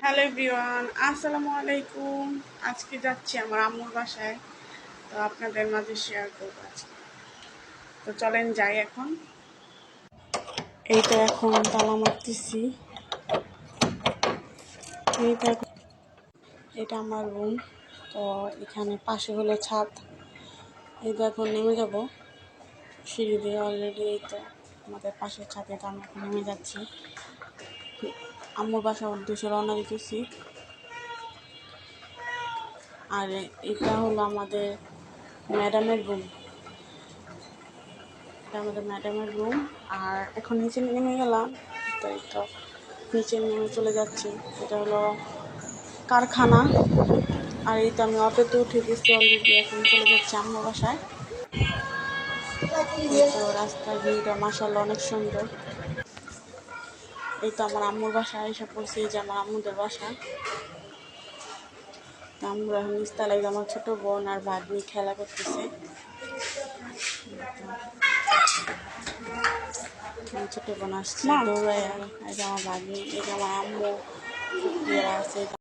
Hello everyone, আসসালামু আলাইকুম। আজকে যাচ্ছি আমার আম্মুর বাসায়, তো আপনাদের মাঝে শেয়ার করব আজকে। তো চলেন যাই এখন। এই তো এখন তালা মারতেছি। এইটা এখন- এটা আমার রুম তো এখানে পাশে হলো ছাদ। এই তো এখন নেমে যাব। সিঁড়ি দিয়ে অলরেডি এই তো আমাদের পাশের ছাদে তো আমি এখন নেমে যাচ্ছি। আম্মুর বাসার উদ্দেশ্যে রওনা দিতেছি। আর এটা হলো আমাদের ম্যাডামের রুম। এটা আমাদের ম্যাডামের রুম। আর এখন নিচে নেমে গেলাম তো এই তো নিচে নেমে চলে যাচ্ছি। এটা হলো কারখানা। আর এই তো আমি অটোতে উঠে গেছি অলরেডি এখন চলে যাচ্ছি আম্মুর বাসায়। তো রাস্তার ভিউটা মাসাল্লাহ অনেক সুন্দর। এই তো আমার আম্মুর বাসা এসে পড়ছে এই যে আমার আম্মুদের বাসা। আম্মুর এখন নিস্তালাই আমার ছোট বোন আর ভাগ্নি খেলা করতেছে। ছোট বোন আসছে দৌড়ায় আর আমার ভাগ্নি এই যে আমার আম্মু আছে।